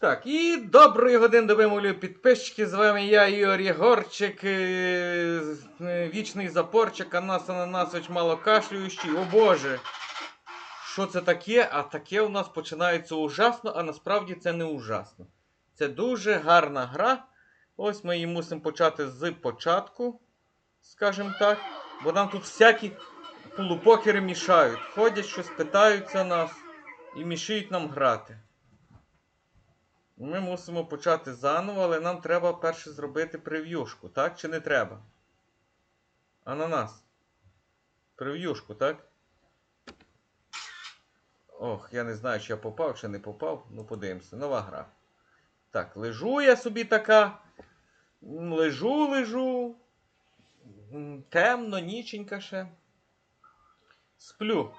Так, і доброї години до вимовлю підписчики. З вами я, Ігор Єгорчик, е, е, вічний запорчик, Анас Ананасович малокашлюючий. О Боже! Що це таке? А таке у нас починається ужасно, а насправді це не ужасно. Це дуже гарна гра. Ось ми її мусимо почати з початку, скажімо так. Бо нам тут всякі полупокери мішають. Ходять, щось питаються нас і мішають нам грати. Ми мусимо почати заново, але нам треба перше зробити прев'юшку, так? Чи не треба? Ананас. Прев'юшку, так? Ох, я не знаю, чи я попав, чи не попав. Ну, подивимося. Нова гра. Так, лежу я собі така. Лежу, лежу. Темно, ніченька ще. Сплю.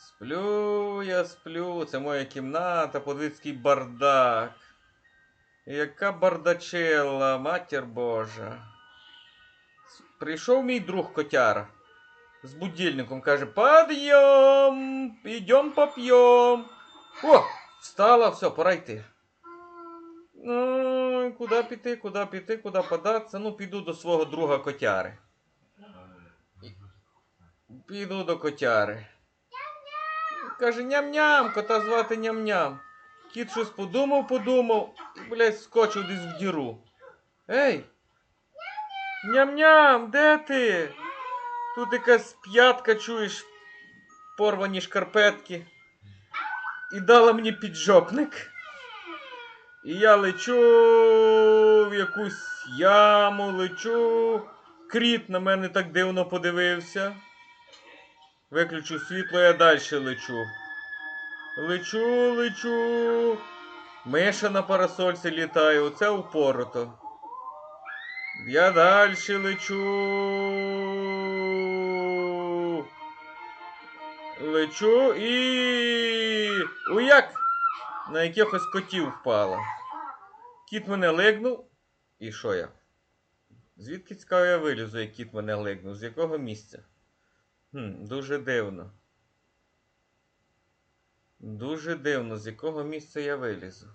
Сплю, я сплю. Це моя кімната, подивіться, бардак. Яка бардачела, матір Божа. Прийшов мій друг котяра з будильником, каже: підйом поп'єм. О, встала, все, пора йти. Ну, куди піти, куди піти, куди податися? Ну, піду до свого друга котяри. Піду до котяри. Каже, ням-ням, кота звати ням-ням. Кіт щось подумав, подумав і, блядь, скочив десь в діру. Ей! Ням-ням, де ти? Тут якась п'ятка, чуєш, порвані шкарпетки. І дала мені піджопник. І я лечу в якусь яму, лечу. Кріт на мене так дивно подивився. Виключу світло, я далі лечу. Лечу, лечу. Миша на парасольці літає, оце упорото. Я далі лечу. Лечу і. Уяк! На якихось котів впала. Кіт мене лигнув. І що я? Звідки цікаво я вилізу, як кіт мене лигнув? З якого місця? Хм, дуже дивно. Дуже дивно, з якого місця я вилізу.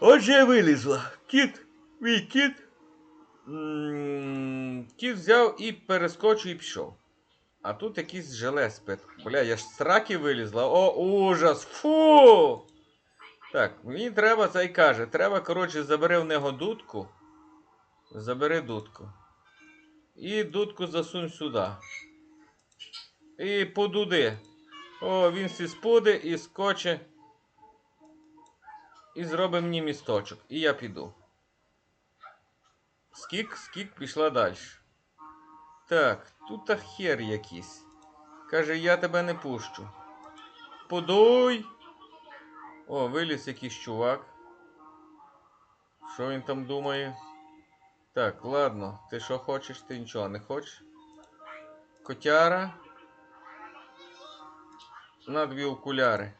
Отже, я вилізла. Кіт, мій кіт. М, Кіт взяв і перескочив і пішов. А тут якийсь желе спит. Бля, я ж з сраки вилізла. О, ужас! Фу! Так, мені треба, це й каже. Треба, коротше, забери в нього дудку. Забери дудку. І дудку засунь сюди. І подуди. О, він сі спуде і скоче. І зробить мені місточок. І я піду. Скік, скік, пішла далі. Так, тут та хер якийсь. Каже, я тебе не пущу. Подуй. О, виліз якийсь чувак. Що він там думає? Так, ладно, ти що хочеш, ти нічого не хочеш. Котяра. На дві окуляри.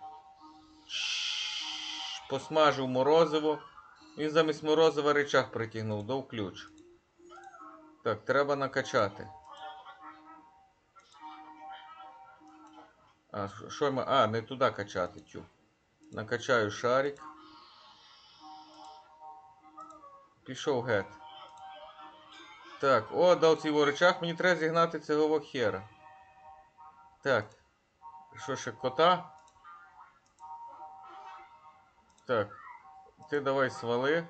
Посмажив морозиво. Він замість морозива речах притягнув, дав ключ. Так, треба накачати. А, що ми. А, не туди качати, тю. Накачаю шарик. Пішов гет. Так, о, дав цей ворочах, мені треба зігнати цього хера. Так. Що ще кота? Так. Ти давай свали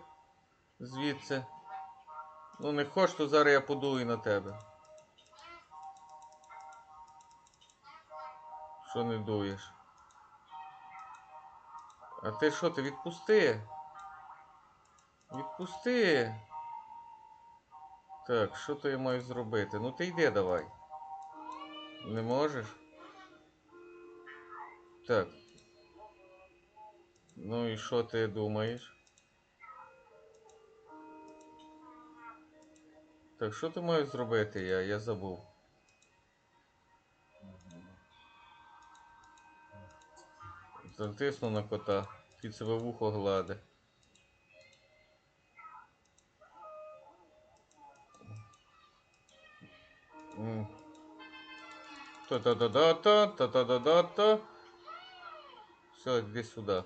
звідси. Ну не хочеш, то зараз я подую на тебе. Що не дуєш? А ти що, ти відпусти? Відпусти. Так, що то я маю зробити? Ну ти йди давай. Не можеш? Так. Ну і що ти думаєш? Так, що ти маєш зробити я? Я забув. Затисну на кота. Під себе вухо глади. Та-та-та-та-та, та-та-та-та-та. Все, іди сюди.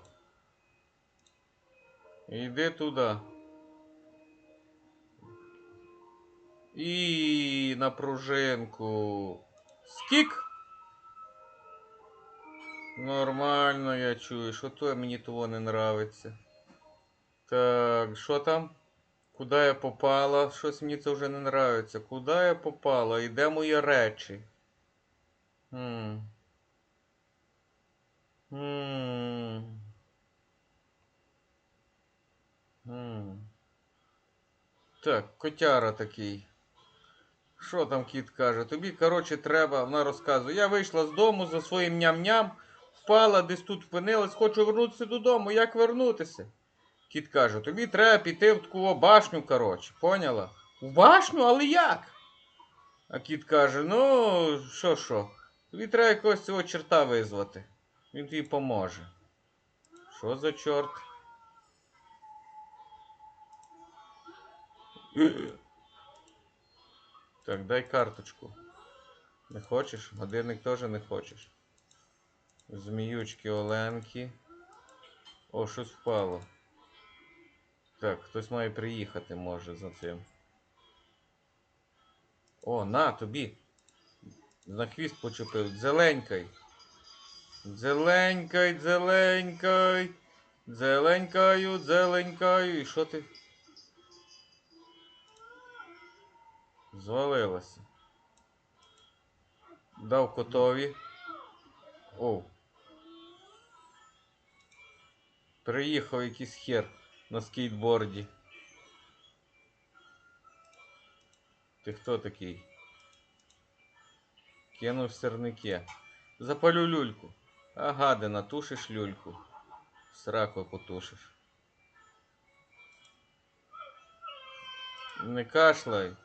Іди туди. І на пружинку. Скік. Нормально я чую. Що то мені того не нравиться. Так, що там? Куди я попала? Щось мені це вже не нравиться. Куди я попала? І де мої речі? Хм. Хм. Хм. Так, котяра такий. Що там кіт каже? Тобі, коротше, треба, вона розказує. Я вийшла з дому за своїм ням-ням, впала, десь тут впинилась, хочу вернутися додому. Як вернутися? Кіт каже, тобі треба піти в таку башню, коротше, поняла? В башню, але як? А кіт каже, ну, що що, тобі треба якогось цього черта визвати. Він тобі поможе. Що за чорт? Так, дай карточку. Не хочеш? Годинник теж не хочеш. Зміючки Оленки. О, щось впало. Так, хтось має приїхати, може, за цим. О, на тобі. На хвіст почепив. Зеленькай. Зеленькай, зеленькай. Зеленькаю, зеленькаю. І що ти? Звалилася. Дав котові. О. Приїхав якийсь хер на скейтборді. Ти хто такий? Кинув сірники. Запалю люльку. А гадина, тушиш люльку. Сраку потушиш. Не кашляй.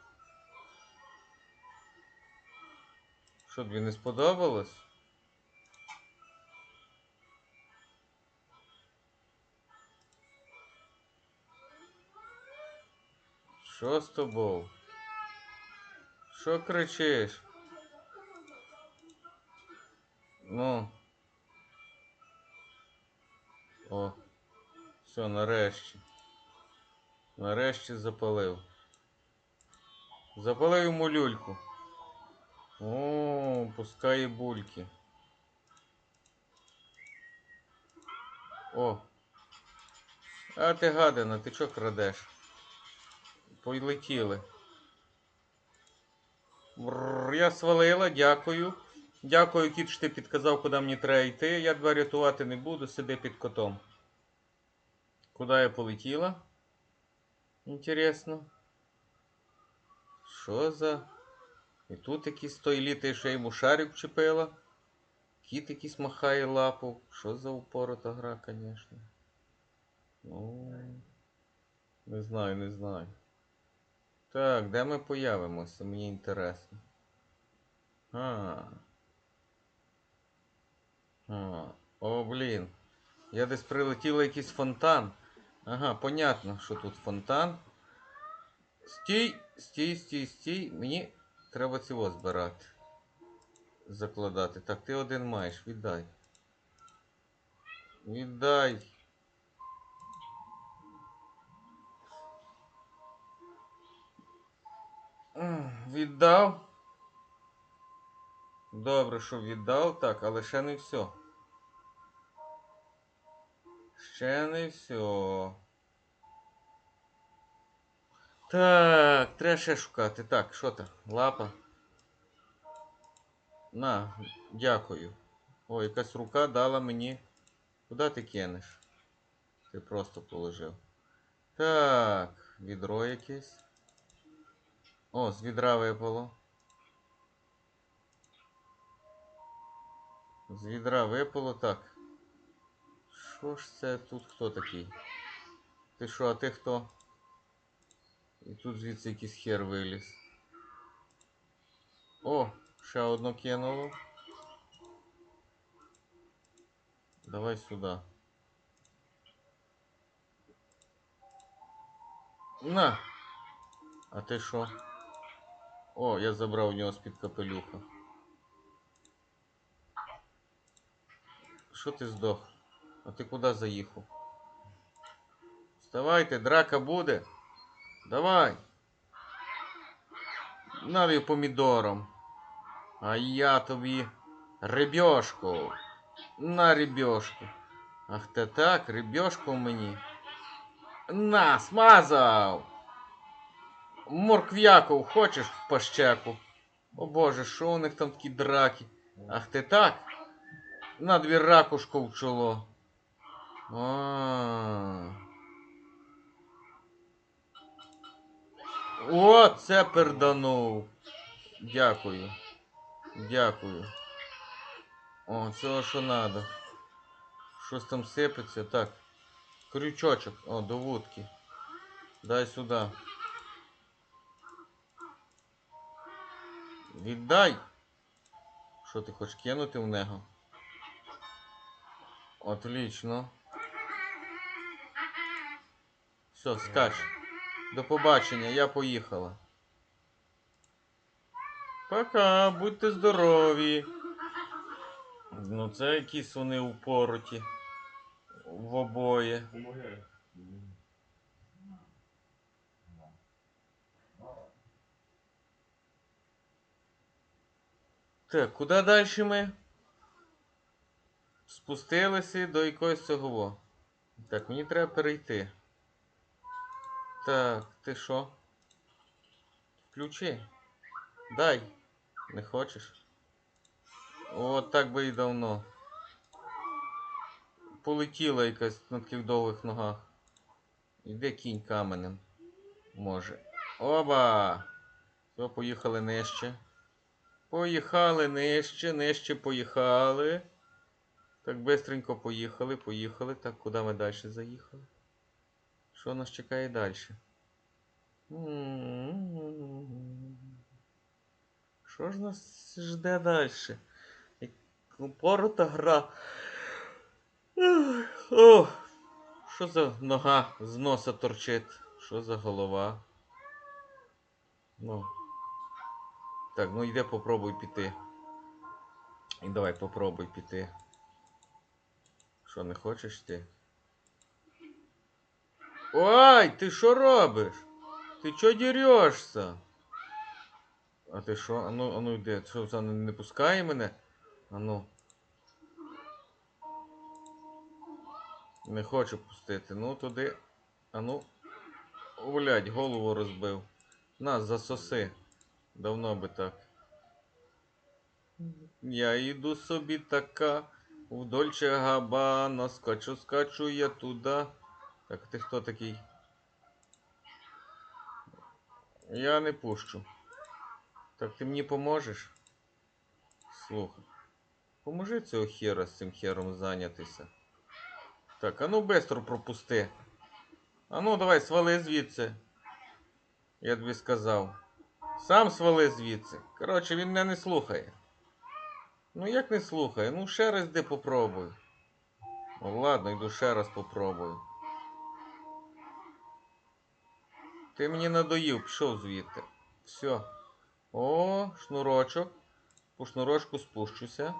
Що тобі не сподобалось? Що з тобою? Що кричиш? Ну. О. Все, нарешті. Нарешті запалив. Запалив йому люльку. О, пускає бульки. О. А ти гадина, ти чого крадеш? Полетіли. Я свалила, дякую. Дякую, кіт, що ти підказав, куди мені треба йти. Я тебе рятувати не буду, сиди під котом. Куди я полетіла? Інтересно. Що за. І тут якийсь той літає, що йому шарик вчепила. Кіт якийсь махає лапу. Що за упорота гра, звісно. Ну. Не знаю, не знаю. Так, де ми появимося? Мені інтересно. А. О, блін. Я десь прилетіла якийсь фонтан. Ага, понятно, що тут фонтан. Стій, стій, стій, стій. Мені треба цього збирати. Закладати. Так, ти один маєш, віддай. Віддай. Віддав. Добре, що віддав, так, але ще не все. Ще не все. Так, треба ще шукати. Так, що там? Лапа. На, дякую. О, якась рука дала мені. Куди ти кинеш? Ти просто положив. Так, відро якесь. О, з відра випало. З відра випало так. Що ж це тут хто такий? Ти що, а ти хто? І тут звідси якийсь хер виліз. О, ще одно кинуло. Давай сюди. На! А ти що? О, я забрав у нього з-під капелюха. Що ти здох? А ти куди заїхав? Вставайте, драка буде. Давай. Наві помідором. А я тобі рибьошку. На рибьошку. Ах ти так, рибьошку мені. На, смазав. Моркв'яку хочеш в пащеку? О боже, що у них там такі драки? Ах ти так? На дві ракушку в чоло. А, -а, -а. О, це перданув. Дякую. Дякую. О, цього що надо. Щось там сипеться. Так. Крючочок. О, до вудки. Дай сюди. Віддай. Що ти хочеш кинути в нього? Отлично. Все, скач. До побачення, я поїхала. Пока, будьте здорові. Ну, це якісь вони упороті. В обоє. Так, куди далі ми? Спустилися до якогось цього. Так, мені треба перейти. Так, ти що? Включи. Дай. Не хочеш? От так би і давно. Полетіла якась на таких довгих ногах. Іде кінь каменем. Може. Оба! Все, поїхали нижче. Поїхали нижче, нижче поїхали. Так, бистренько поїхали, поїхали. Так, куди ми далі заїхали? Що нас чекає далі? Що ж нас жде далі? Упорота гра. О, що за нога з носа торчить? Що за голова? Ну. Так, ну йде попробуй піти. І давай попробуй піти. Що, не хочеш ти? Ой, ти що робиш? Ти чо дерешся? А ти що? Ану, ану йди. Що це не пускає мене? Ану. Не хочу пустити. Ну туди. Ану. Блядь, голову розбив. На, засоси. Давно би так. Я йду собі така. В Дольче Габана. Скачу, скачу я туди. Так, ти хто такий? Я не пущу. Так ти мені поможеш? Слухай. Поможи цього хера з цим хером зайнятися. Так, а ну бистро пропусти. А ну давай, свали звідси. Я тобі сказав. Сам свали звідси. Коротше, він мене не слухає. Ну як не слухає? Ну ще раз йди попробуй. Ну ладно, йду ще раз попробую. Ти мені надоїв, пішов звідти. Все. О, шнурочок. По шнурочку спущуся.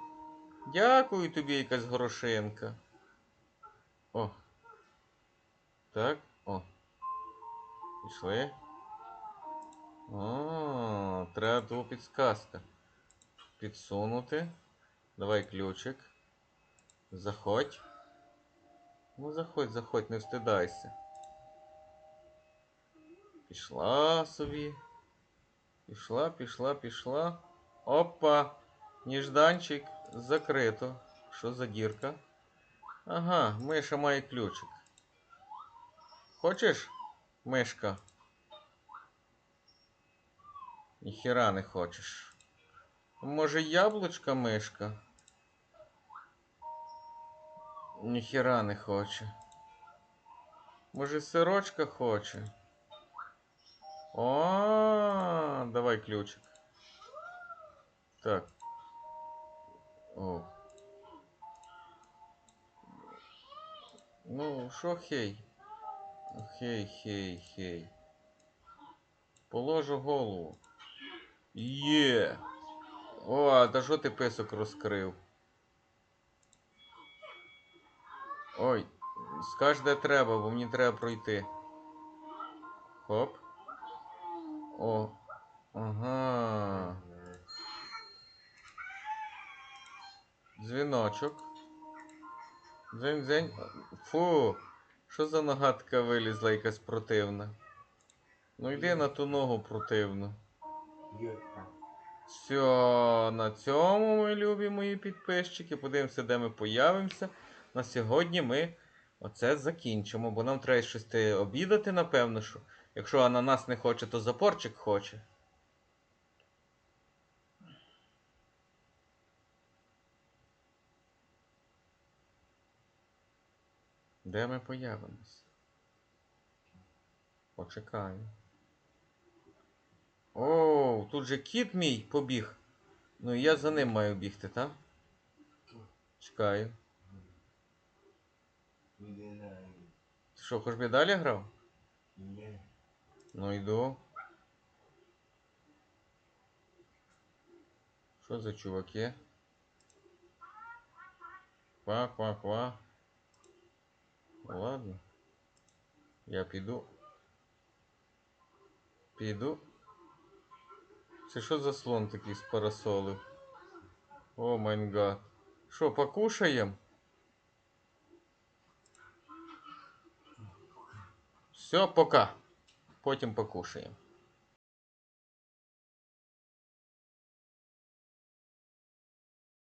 Дякую тобі, якась горошинка. О. Так, о. Пішли. О, треба тут підсказка. Підсунути. Давай ключик. Заходь. Ну, заходь, заходь, не встидайся. Пішла собі. Пішла, пішла, пішла. Опа! Ніжданчик закрито. Що за дірка? Ага, миша має ключик. Хочеш, мишка? Ніхіра не хочеш. Може яблучка мишка? Ніхіра не хоче. Може сирочка хоче? О, давай ключик. Так. О. Ну, що хей? Хей, хей, хей. Положу голову. Є. О, та що ти писок розкрив? Ой, Скаж, де треба, бо мені треба пройти. Хоп. О. Ага. Дзвіночок. Дзень, дзень. Фу. Що за нога така вилізла якась противна? Ну йди на ту ногу противну. Все, на цьому, мої любі мої підписчики. Подивимося, де ми появимося. На сьогодні ми оце закінчимо, бо нам треба щось обідати, напевно, що. Якщо ананас не хоче, то запорчик хоче. Де ми появимося? Почекаю. О, тут же кіт мій побіг. Ну і я за ним маю бігти, так? Чекаю. Ти що, хоч би далі грав? Ну йду. Що за чуваки? Ква, ква, ква. Ну, Ладно. Я піду. Піду. Це що за слон такий з парасоли? О майн гад. Що, покушаємо? Все, пока. Потім покушаємо.